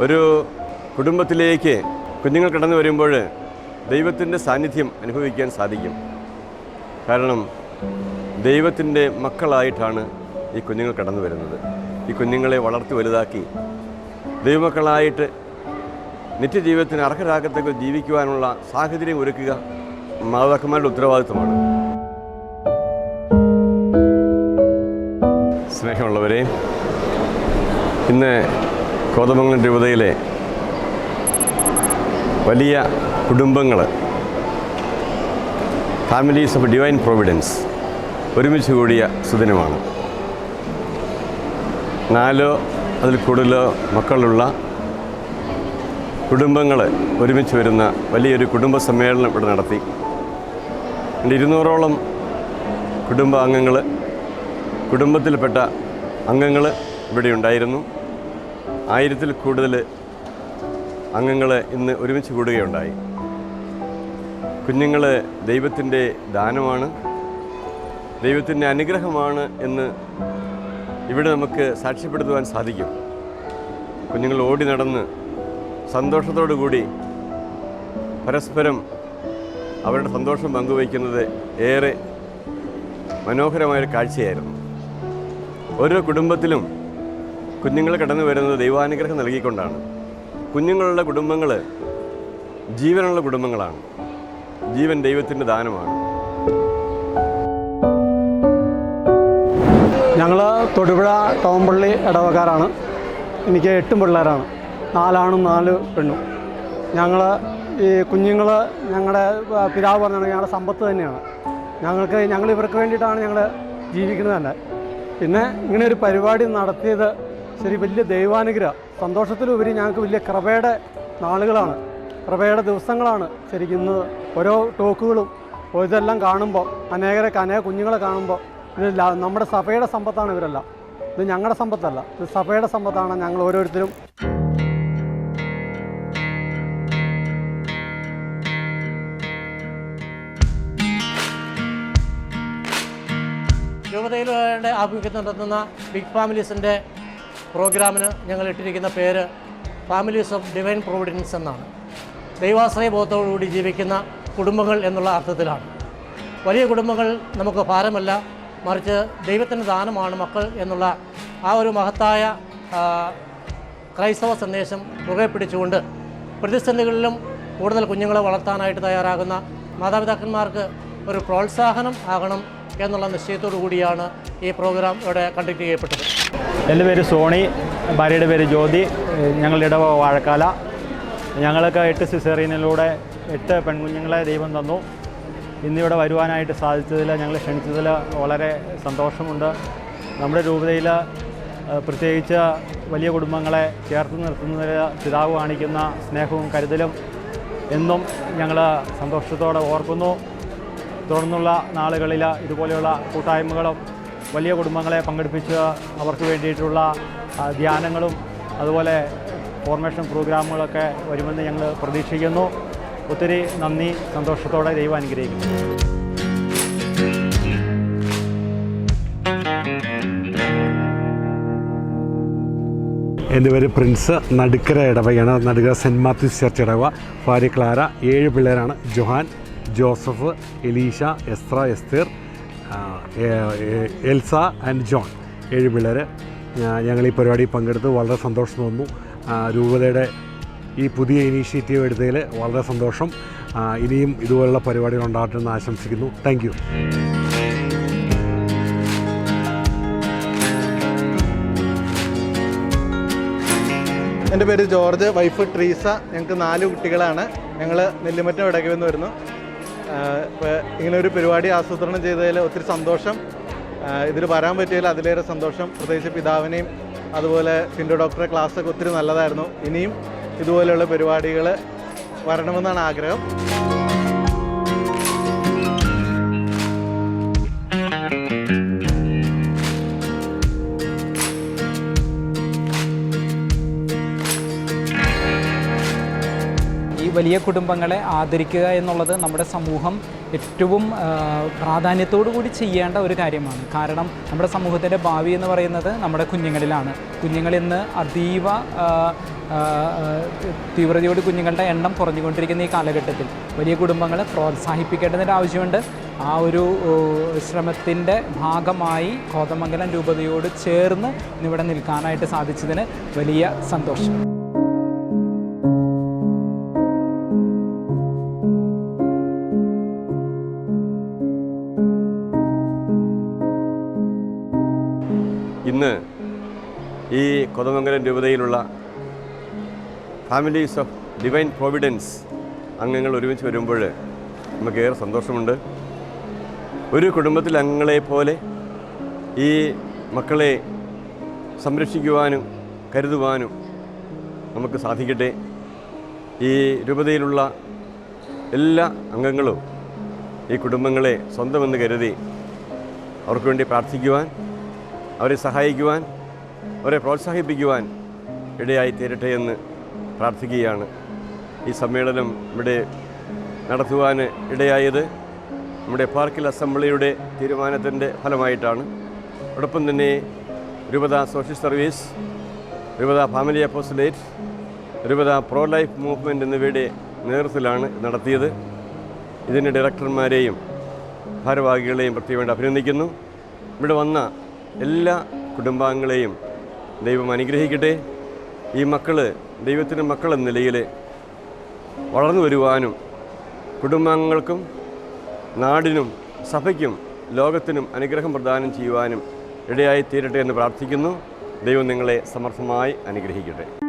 ഒരു കുടുംബത്തിലേക്ക് കുഞ്ഞുങ്ങൾ കടന്നു വരുമ്പോൾ ദൈവത്തിന്റെ സാന്നിധ്യം അനുഭവിക്കാൻ സാധിക്കും. കാരണം ദൈവത്തിന്റെ മക്കളായിട്ടാണ് ഈ കുഞ്ഞുങ്ങൾ കടന്നു വരുന്നത്. ഈ കുഞ്ഞുങ്ങളെ വളർത്തി വലുതാക്കി. ദൈവമക്കളായിട്ട് നിത്യജീവിതത്തിന് അർഹരാകത്തക്ക ജീവിക്കുവാനുള്ള സാഹചര്യം ഒരുക്കുക മാതാക്കന്മാരുടെ ഉത്തരവാദിത്വമാണ്. സ്നേഹമുള്ളവരെ ഇന്ന് കോതമംഗലം രൂപതയിലെ വലിയ കുടുംബങ്ങൾ ഫാമിലീസ് ഓഫ് ഡിവൈൻ പ്രൊവിഡൻസ് ഒരുമിച്ച് കൂടിയ സുദിനമാണ്. നാലോ അതിൽ കൂടുതലോ മക്കളുള്ള കുടുംബങ്ങൾ ഒരുമിച്ച് വരുന്ന വലിയൊരു കുടുംബ സമ്മേളനം ഇവിടെ നടത്തി. ഇരുന്നൂറോളം കുടുംബ അംഗങ്ങൾ കുടുംബത്തിൽപ്പെട്ട അംഗങ്ങൾ ഇവിടെ ഉണ്ടായിരുന്നു. ആയിരത്തിൽ കൂടുതൽ അംഗങ്ങൾ ഇന്ന് ഒരുമിച്ച് കൂടുകയുണ്ടായി. കുഞ്ഞുങ്ങൾ ദൈവത്തിന്റെ ദാനമാണ് ദൈവത്തിന്റെ അനുഗ്രഹമാണ് എന്ന് ഇവിടെ നമുക്ക് സാക്ഷ്യപ്പെടുത്തുവാൻ സാധിക്കും. കുഞ്ഞുങ്ങൾ ഓടി നടന്ന് സന്തോഷത്തോടു കൂടി പരസ്പരം അവരുടെ സന്തോഷം പങ്കുവയ്ക്കുന്നത് ഏറെ മനോഹരമായൊരു കാഴ്ചയായിരുന്നു. ഓരോ കുടുംബത്തിലും കുഞ്ഞുങ്ങൾ കടന്നു വരുന്നത് ദൈവാനുഗ്രഹം നൽകിക്കൊണ്ടാണ്. കുഞ്ഞുങ്ങളുടെ കുടുംബങ്ങൾ ജീവനുള്ള കുടുംബങ്ങളാണ്. ജീവൻ ദൈവത്തിന്റെ ദാനമാണ്. ഞങ്ങൾ തൊടുപുഴ ടോമ്പള്ളി ഇടവക്കാരാണ് എനിക്ക് എട്ടും പിള്ളേരാണ്. നാലാണും നാല് പെണ്ണും. ഞങ്ങൾ ഈ കുഞ്ഞുങ്ങൾ ഞങ്ങളുടെ പിതാവ് പറഞ്ഞാൽ ഞങ്ങളുടെ സമ്പത്ത് തന്നെയാണ്. ഞങ്ങൾക്ക് ഞങ്ങൾ ഇവർക്ക് വേണ്ടിയിട്ടാണ് ഞങ്ങൾ ജീവിക്കുന്നത് തന്നെ. പിന്നെ ഇങ്ങനെ ഒരു പരിപാടി നടത്തിയത് ശരി വലിയ ദൈവാനുഗ്രഹ. സന്തോഷത്തിലുപരി ഞങ്ങൾക്ക് വലിയ കൃപയുടെ നാളുകളാണ്. കൃപയുടെ ദിവസങ്ങളാണ് ശരിക്കും ഓരോ ടോക്കുകളും ഇതെല്ലാം കാണുമ്പോൾ അനേകരെ അനേക കുഞ്ഞുങ്ങളെ കാണുമ്പോൾ ഇത് നമ്മുടെ സഭയുടെ സമ്പത്താണ് ഇവരെല്ലാം. ഇത് ഞങ്ങളുടെ സമ്പത്തല്ല. ഇത് സഭയുടെ സമ്പത്താണ് ഞങ്ങൾ ഓരോരുത്തരും. രൂപതയിലെ ആഭിമുഖ്യത്തിൽ നടത്തുന്ന ബിഗ് ഫാമിലീസിന്റെ പ്രോഗ്രാമിന് ഞങ്ങൾ ഇട്ടിരിക്കുന്ന പേര് ഫാമിലീസ് ഓഫ് ഡിവൈൻ പ്രൊവിഡൻസ് എന്നാണ്. ദൈവാശ്രയ ബോധത്തോടുകൂടി ജീവിക്കുന്ന കുടുംബങ്ങൾ എന്നുള്ള അർത്ഥത്തിലാണ്. വലിയ കുടുംബങ്ങൾ നമുക്ക് ഭാരമല്ല മറിച്ച് ദൈവത്തിന്റെ ദാനമാണ് മക്കൾ എന്നുള്ള ആ ഒരു മഹത്തായ ക്രൈസ്തവ സന്ദേശം മുറുകെ പിടിച്ചുകൊണ്ട് പ്രതിസന്ധികളിലും കൂടുതൽ കുഞ്ഞുങ്ങളെ വളർത്താനായിട്ട് തയ്യാറാകുന്ന മാതാപിതാക്കന്മാർക്ക് ഒരു പ്രോത്സാഹനം ആകണം എന്നുള്ള നിശ്ചയത്തോടു കൂടിയാണ് ഈ പ്രോഗ്രാം ഇവിടെ കണ്ടക്ട് ചെയ്യപ്പെട്ടത് എന്റെ പേര് സോണി ഭാര്യയുടെ പേര് ജ്യോതി ഞങ്ങളുടെ ഇടവ വാഴക്കാല. ഞങ്ങൾക്ക് എട്ട് സിസേറിയനിലൂടെ എട്ട് പെൺകുഞ്ഞുങ്ങളെ ദൈവം തന്നു. ഇന്നിവിടെ വരുവാനായിട്ട് സാധിച്ചതിൽ ഞങ്ങൾ ക്ഷണിച്ചതിൽ വളരെ സന്തോഷമുണ്ട്. നമ്മുടെ രൂപതയിൽ പ്രത്യേകിച്ച് വലിയ കുടുംബങ്ങളെ ചേർത്ത് നിർത്തുന്നതിൽ പിതാവ് കാണിക്കുന്ന സ്നേഹവും കരുതലും എന്നും ഞങ്ങൾ സന്തോഷത്തോടെ ഓർക്കുന്നു. തുടർന്നുള്ള നാളുകളിൽ ഇതുപോലെയുള്ള കൂട്ടായ്മകളും വലിയ കുടുംബങ്ങളെ പങ്കെടുപ്പിച്ച് അവർക്ക് വേണ്ടിയിട്ടുള്ള ധ്യാനങ്ങളും അതുപോലെ ഫോർമേഷൻ പ്രോഗ്രാമുകളൊക്കെ വരുമെന്ന് ഞങ്ങൾ പ്രതീക്ഷിക്കുന്നു. ഒത്തിരി നന്ദി സന്തോഷത്തോടെ ദൈവം അനുഗ്രഹിക്കുന്നു എന്റെ പേര് പ്രിൻസ് നടുക്കര ഇടവയാണ് നടുക്കര സെന്റ് മാത്യൂസ് ചർച്ച് ഇടവ ഭാര്യ ക്ലാര ഏഴ് പിള്ളേരാണ്. Johan Joseph Elisha Esther Esther Elsa and John ഏഴ് പിള്ളേർ ഞങ്ങൾ ഈ പരിപാടി പങ്കെടുത്ത് വളരെ സന്തോഷം തോന്നുന്നു. രൂപതയുടെ ഈ പുതിയ ഇനീഷ്യേറ്റീവ് എടുത്തതിൽ വളരെ സന്തോഷം. ഇനിയും ഇതുപോലുള്ള പരിപാടികൾ ഉണ്ടാകട്ടെ എന്ന് ആശംസിക്കുന്നു. താങ്ക് യു എന്റെ പേര് ജോർജ് വൈഫ് ട്രീസ. ഞങ്ങൾക്ക് നാല് കുട്ടികളാണ്. ഞങ്ങൾ നെല്ലിമറ്റം ഇടയ്ക്ക് വന്ന് വരുന്നു. ഇങ്ങനെ ഒരു പരിപാടി ആസൂത്രണം ചെയ്തതിൽ ഒത്തിരി സന്തോഷം. ഇതിൽ വരാൻ പറ്റിയതിൽ അതിലേറെ സന്തോഷം. പ്രത്യേകിച്ച് പിതാവിനെയും അതുപോലെ ഫിൻഡോ ഡോക്ടറെ ക്ലാസ്സൊക്കെ ഒത്തിരി നല്ലതായിരുന്നു. ഇനിയും ഇതുപോലെയുള്ള പരിപാടികൾ വരണമെന്നാണ് ആഗ്രഹം. വലിയ കുടുംബങ്ങളെ ആദരിക്കുക എന്നുള്ളത് നമ്മുടെ സമൂഹം ഏറ്റവും പ്രാധാന്യത്തോടു കൂടി ചെയ്യേണ്ട ഒരു കാര്യമാണ്. കാരണം നമ്മുടെ സമൂഹത്തിന്റെ ഭാവി എന്ന് പറയുന്നത് നമ്മുടെ കുഞ്ഞുങ്ങളിലാണ്. കുഞ്ഞുങ്ങൾ ഇന്ന് അതീവ തീവ്രതയോട് കുഞ്ഞുങ്ങളുടെ എണ്ണം കുറഞ്ഞുകൊണ്ടിരിക്കുന്ന ഈ കാലഘട്ടത്തിൽ വലിയ കുടുംബങ്ങളെ പ്രോത്സാഹിപ്പിക്കേണ്ടതിന്റെ ആവശ്യമുണ്ട്. ആ ഒരു ശ്രമത്തിന്റെ ഭാഗമായി കോതമംഗലം രൂപതയോട് ചേർന്ന് ഇന്നിവിടെ നിൽക്കാനായിട്ട് സാധിച്ചതിന് വലിയ സന്തോഷം. ഇന്ന് ഈ കൊതമംഗലം രൂപതയിലുള്ള ഫാമിലീസ് ഓഫ് ഡിവൈൻ പ്രോവിഡൻസ് അംഗങ്ങൾ ഒരുമിച്ച് വരുമ്പോൾ നമുക്ക് ഏറെ സന്തോഷമുണ്ട്. ഒരു കുടുംബത്തിലെ അംഗങ്ങളെ പോലെ ഈ മക്കളെ സംരക്ഷിക്കുവാനും കരുതുവാനും നമുക്ക് സാധിക്കട്ടെ. ഈ രൂപതയിലുള്ള എല്ലാ അംഗങ്ങളും ഈ കുടുംബങ്ങളെ സ്വന്തമെന്ന് കരുതി അവർക്ക് വേണ്ടി പ്രാർത്ഥിക്കുവാൻ അവരെ സഹായിക്കുവാൻ അവരെ പ്രോത്സാഹിപ്പിക്കുവാൻ ഇടയായി തീരട്ടെ എന്ന് പ്രാർത്ഥിക്കുകയാണ്. ഈ സമ്മേളനം ഇവിടെ നടത്തുവാൻ ഇടയായത് നമ്മുടെ പാർക്കിൽ അസംബ്ലിയുടെ തീരുമാനത്തിന്റെ ഫലമായിട്ടാണ്. അതോടൊപ്പം തന്നെ രൂപത സോഷ്യൽ സർവീസ് രൂപത ഫാമിലി അപ്പോസിലേറ്റ് രൂപത പ്രോ ലൈഫ് മൂവ്മെന്റ് എന്നിവയുടെ നേതൃത്വത്തിലാണ് നടത്തിയത്. ഇതിന്റെ ഡയറക്ടർമാരെയും ഭാരവാഹികളെയും പ്രത്യേകം അഭിനന്ദിക്കുന്നു. ഇവിടെ വന്ന എല്ലാ കുടുംബാംഗങ്ങളെയും ദൈവം അനുഗ്രഹിക്കട്ടെ. ഈ മക്കൾ ദൈവത്തിന്റെ മക്കൾ എന്ന നിലയിൽ വളർന്നു വരുവാനും കുടുംബാംഗങ്ങൾക്കും നാടിനും സഭയ്ക്കും ലോകത്തിനും അനുഗ്രഹം പ്രദാനം ചെയ്യുവാനും ഇടയായി തീരട്ടെ എന്ന് പ്രാർത്ഥിക്കുന്നു. ദൈവം നിങ്ങളെ സമർത്ഥമായി അനുഗ്രഹിക്കട്ടെ.